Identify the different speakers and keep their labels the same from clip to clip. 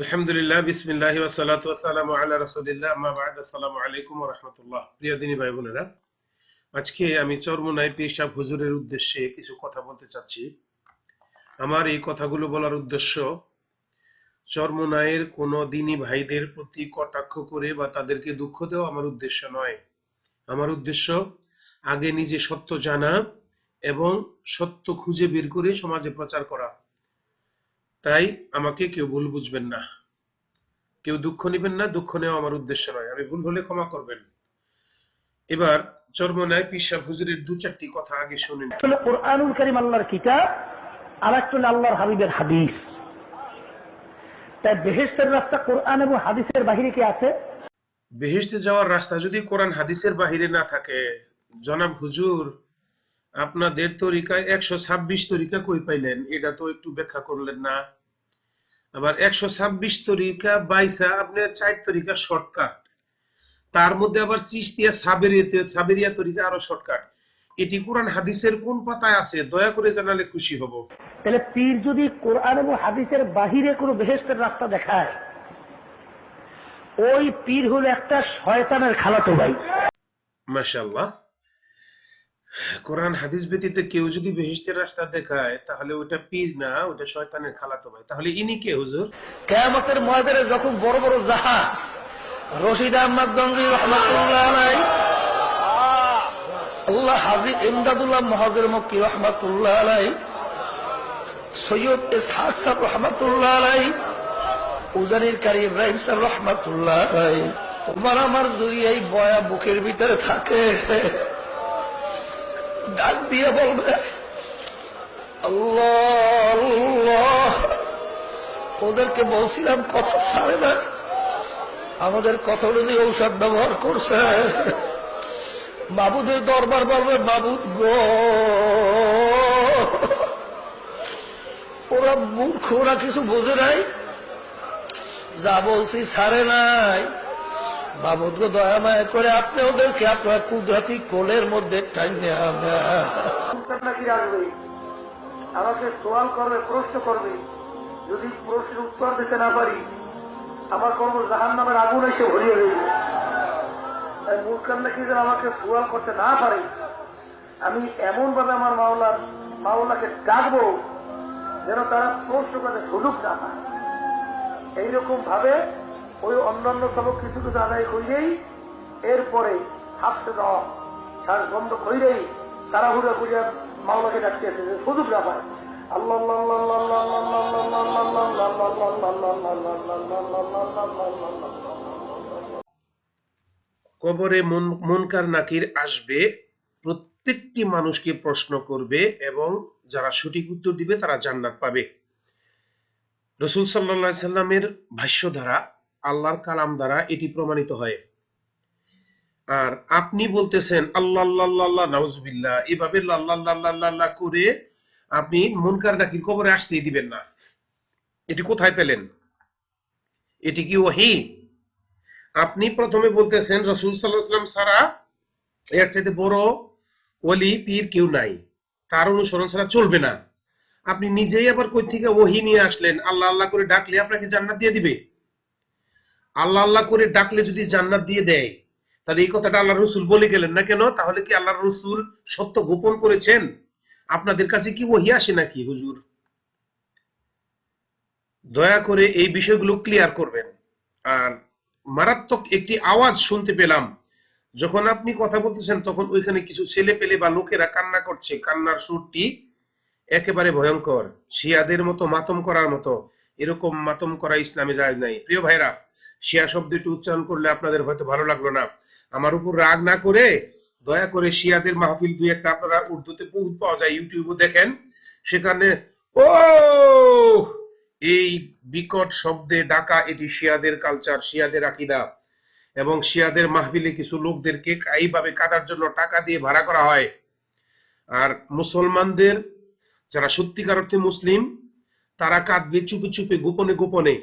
Speaker 1: আলহামদুলিল্লাহ, বিসমিল্লাহি ওয়াসসালাতু ওয়াসসালামু আলা রাসূলিল্লাহ, আম্মা বা'দ। আসসালামু আলাইকুম ওয়া রাহমাতুল্লাহ। প্রিয় দিনী ভাই বোনেরা, আজকে আমি চরমোনাই পেশাব হুজুরের উদ্দেশ্যে কিছু কথা বলতে চাচ্ছি। আমার এই কথাগুলো বলার উদ্দেশ্য, চরমোনাইয়ের কোন দিনী ভাইদের প্রতি কটাক্ষ করে বা তাদেরকে দুঃখ দেওয়া আমার উদ্দেশ্য নয়। আমার উদ্দেশ্য, আগে নিজে সত্য জানা এবং সত্য খুঁজে বের করে সমাজে প্রচার করা। তাই আমাকে কেউ ভুল বুঝবেন না। কেউ দুঃখ নেবেন না দুঃখ নেওয়া আমার উদ্দেশ্য নয়। আমি ভুল হলে ক্ষমা করবেন। এবার চর্মনায় পিসা হুজুরের দু চারটি কথা আগে শুনেন।
Speaker 2: কোরআনুল করিম আল্লাহর কিতাব আর একটা আল্লাহর হাবিবের হাদিস। তাই বেহেস্তের রাস্তা কোরআন এবং হাদিসের বাহিরে কি আছে?
Speaker 1: বেহেশতে যাওয়ার রাস্তা যদি কোরআন হাদিসের বাহিরে না থাকে জনাব হুজুর আপনাদের তরিকায় একশো ছাব্বিশ তরিকা কই পাইলেন? এটা তো একটু ব্যাখ্যা করলেন না। আবার একশো ছাব্বিশ তরিকা বাইসা আপনার চার তরিকা শর্টকাট। তার মধ্যে আবার চিস্তিয়া সাবেরিয়াতে সাবেরিয়া তরিকা আরও শর্টকাট। এটি কোরআন হাদিসের কোন পাতায় আছে? দয়া করে জানালে খুশি হব।
Speaker 2: তাহলে পীর যদি কোরআন এবং হাদিসের বাহিরে কোনো বেহেস্তের রাস্তা দেখায় ওই পীর হলো একটা শয়তানের খালাতো ভাই।
Speaker 1: মাশাল্লাহ কোরআন হাদিস ব্যতীত কেউ যদি বেহেশতের রাস্তা দেখায়, তাহলে ওটা পীর না ওটা শয়তানের খালাতো ভাই। তাহলে ইনি কে, হুজুর?
Speaker 2: কেয়ামতের ময়দানে যখন বড় বড় জাহাজ, রশিদ আহমদ গঙ্গি রহমতুল্লাহ আলাই আল্লাহ হাজির ইমদাদুল্লাহ মহাজের মক্কি রহমতুল্লাহ আলাই সৈয়দ ইসহাক সাহেব রহমতুল্লাহ আলাই উজানির ইব্রাহিম সাহেব রহমতুল্লাহ আলাই তোমার আমার যদি এই বয়া বুকের ভিতরে থাকে ডাক দিয়ে বলবে ওদেরকে বলছিলাম কথা ছাড়ে না। আমাদের কথা অনুযায়ী ঔষধ ব্যবহার করছে। বাবুদের দরবার বলবে, বাবুদ গো, ওরা মূর্খ, ওরা কিছু বোঝে নাই। যা বলছি ছাড়ে নাই। বাবুদ গো দয়া মায়া করে আপনি ওদেরকে আপনার কুদরতি কোলের মধ্যে টাইনে আমাকে সোয়াল করবে, প্রশ্ন করবে। যদি প্রশ্নের উত্তর দিতে না পারি, আমার কর্ম জাহান নামের আগুন এসে ভরিয়ে দেবে মূর্খান নাকি যেন আমাকে সোয়াল করতে না পারে? আমি এমন ভাবে আমার মাওলার, মাওলাকে ডাকবো যেন তারা প্রশ্ন করতে সুযোগ না পায়। এইরকম ভাবে ওই অন্যান্য সবক কিছু কিছু আদায় করিলেই এরপরে হাফসে দেওয়া শ্বাস বন্ধ করিলেই তারা হুড়ে খুঁজে মাওলাকে ডাকতে এসে সুযোগ না পায় আল্লাহ
Speaker 1: কবরে মুন- মুনকার নাকির আসবে প্রত্যেকটি মানুষকে প্রশ্ন করবে এবং যারা সঠিক উত্তর দিবে তারা জান্নাত পাবে রসুল সাল্লাহ সাল্লামের ভাষ্য দ্বারা আল্লাহর কালাম দ্বারা এটি প্রমাণিত হয়। আর আপনি বলতেছেন আল্লাহ আল্লাহ নাউজুবিল্লাহ। এভাবে আল্লাহ করে আপনি মুনকার নাকির কবরে আসতেই দিবেন না। এটি কোথায় পেলেন? এটি কি ওহি আপনি প্রথমে বলতেছেন, রসুল সাল্লাহাম সারা এর চাইতে বড় ওলি পীর কেউ নাই। তার অনুসরণ ছাড়া চলবে না। আপনি নিজেই আবার কই থেকে ওহি নিয়ে আসলেন? আল্লাহ আল্লাহ করে ডাকলে আপনাকে জান্নাত দিয়ে দিবে। আল্লাহ আল্লাহ করে ডাকলে যদি জান্নাত দিয়ে দেয়, তাহলে এই কথাটা আল্লাহ রসুল বলে গেলেন না কেন? তাহলে কি আল্লাহ রসুল সত্য গোপন করেছেন? আপনাদের কাছে কি ওহি আসে নাকি, হুজুর? দয়া করে এই বিষয়গুলো ক্লিয়ার করবেন। আর মারাত্মক একটি আওয়াজ শুনতে পেলাম। যখন আপনি কথা বলতেছেন, তখন ওইখানে কিছু ছেলে পেলে বা লোকেরা কান্না করছে। কান্নার সুরটি একেবারে ভয়ঙ্কর। শিয়াদের মতো মাতম করার মতো। এরকম মাতম করা ইসলামে যায় নাই। প্রিয় ভাইরা শিয়া শব্দটি উচ্চারণ করলে আপনাদের হয়তো ভালো লাগল না। আমার উপর রাগ না করে দয়া করে শিয়াদের মাহফিল দুই একটা আপনারা উর্দুতে পাওয়া যায় ইউটিউবে দেখেন। সেখানে ও এই বিকট শব্দে ডাকা এটি শিয়াদের কালচার শিয়াদের আকিদা। এবং শিয়াদের মাহফিলে কিছু লোকদেরকে এইভাবে কাটার জন্য টাকা দিয়ে ভাড়া করা হয়। আর মুসলমানদের, যারা সত্যিকার অর্থে মুসলিম, তারা কাঁদবে চুপে চুপে, গোপনে গোপনে।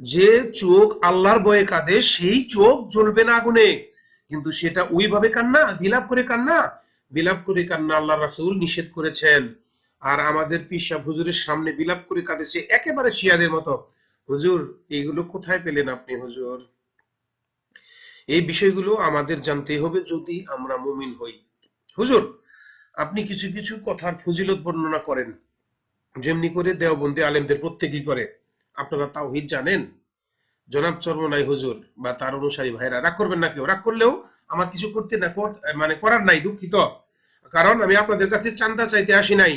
Speaker 1: যে চোখ আল্লাহর বয়ে কাঁদে, সেই চোখ জ্বলবে না আগুনে। কিন্তু সেটা ওইভাবে কান্না, বিলাপ করে কান্না। বিলাপ করে কান্না আল্লাহ রাসূল নিষেধ করেছেন। আর আমাদের পিসা হুজুরের সামনে বিলাপ করে কাঁদেছে একেবারে শিয়াদের মতো। হুজুর এইগুলো কোথায় পেলেন আপনি হুজুর? এই বিষয়গুলো আমাদের জানতে হবে যদি আমরা মুমিন হই। হুজুর, আপনি কিছু কিছু কথার ফজিলত বর্ণনা করেন। যেমনি করে দেওবন্দি আলেমদের প্রত্যেকই করে। আপনারা তাওহিদ জানেন? জনাব চর্মনাই হুজুর বা তার অনুসারী ভাইরা, রাগ করবেন না কেউ? রাগ করলেও আমার কিছু করতে না মানে করার নাই, দুঃখিত। কারণ আমি আপনাদের কাছে চান্দা চাইতে আসি নাই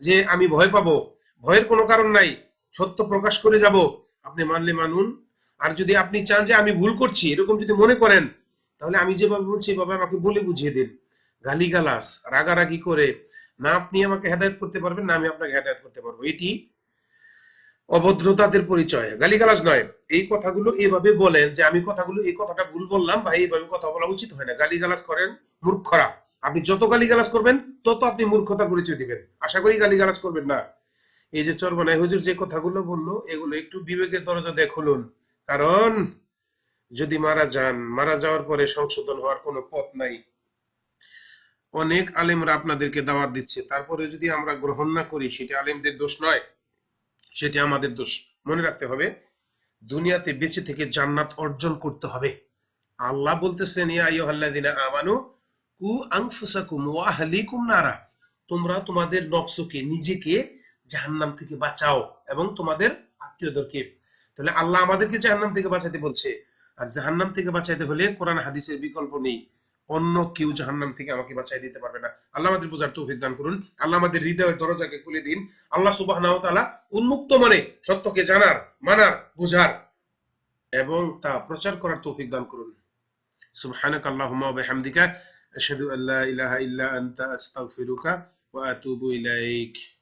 Speaker 1: যে আমি ভয় পাবো। ভয়ের কোনো কারণ নাই। সত্য প্রকাশ করে যাব। আপনি মানলে মানুন। আর যদি আপনি চান যে আমি ভুল করছি, এরকম যদি মনে করেন, তাহলে আমি যেভাবে বলছি, এভাবে আমাকে বলে বুঝিয়ে দিন। গালিগালাস রাগারাগি করে। না আপনি আমাকে হেদায়ত করতে পারবেন, না আমি আপনাকে হেদায়ত করতে পারব। এটি অভদ্রতাদের পরিচয়। গালিগালাজ নয়। এই কথাগুলো এভাবে বলেন যে আমি কথাগুলো, এই কথাটা ভুল বললাম ভাই এইভাবে কথা বলা উচিত হয় না। গালিগালাজ করেন মূর্খরা। আপনি যত গালিগালাজ করবেন, তত আপনি মূর্খতার পরিচয় দিবেন। আশা করি গালিগালাজ করবেন না। এই যে চরমনাই হুজুর যে কথাগুলো বলল, এগুলো একটু বিবেকের দরজা দিয়ে খুলুন। কারণ যদি মারা যান, মারা যাওয়ার পরে সংশোধন হওয়ার কোনো পথ নাই। অনেক আলেমরা আপনাদেরকে দাওয়াত দিচ্ছে। তারপরে যদি আমরা গ্রহণ না করি, সেটা আলেমদের দোষ নয়। সেটি আমাদের দোষ। মনে রাখতে হবে, দুনিয়াতে বেঁচে থেকে জান্নাত অর্জন করতে হবে। আল্লাহ বলতেছেন আমানু, কু আনফুসাকুম ওয়া নারা। তোমরা তোমাদের নফসকে, নিজেকে জাহান্নাম থেকে বাঁচাও এবং তোমাদের আত্মীয়দেরকে। তাহলে আল্লাহ আমাদেরকে জাহান্নাম থেকে বাঁচাতে বলছে। আর জাহান্নাম থেকে বাঁচাইতে হলে কোরআন, হাদিসের বিকল্প নেই। অন্য কেউ জাহান্নাম থেকে আমাকে বাঁচাই দিতে পারবে না। আল্লাহ আমাদের বোঝার তৌফিক দান করুন। আল্লাহ আমাদের হৃদয়ের দরজাকে খুলে দিন। আল্লাহ ওয়া উন্মুক্ত মনে সত্যকে জানার, মানার, বুঝার এবং তা প্রচার করার তৌফিক দান করুন। সুবহানাক আল্লাহুম্মা ওয়া বিহামদিকা। আশহাদু আল্লা ইলাহা ইল্লা আনতা, আস্তাগফিরুকা ওয়া আতুবু ইলাইক।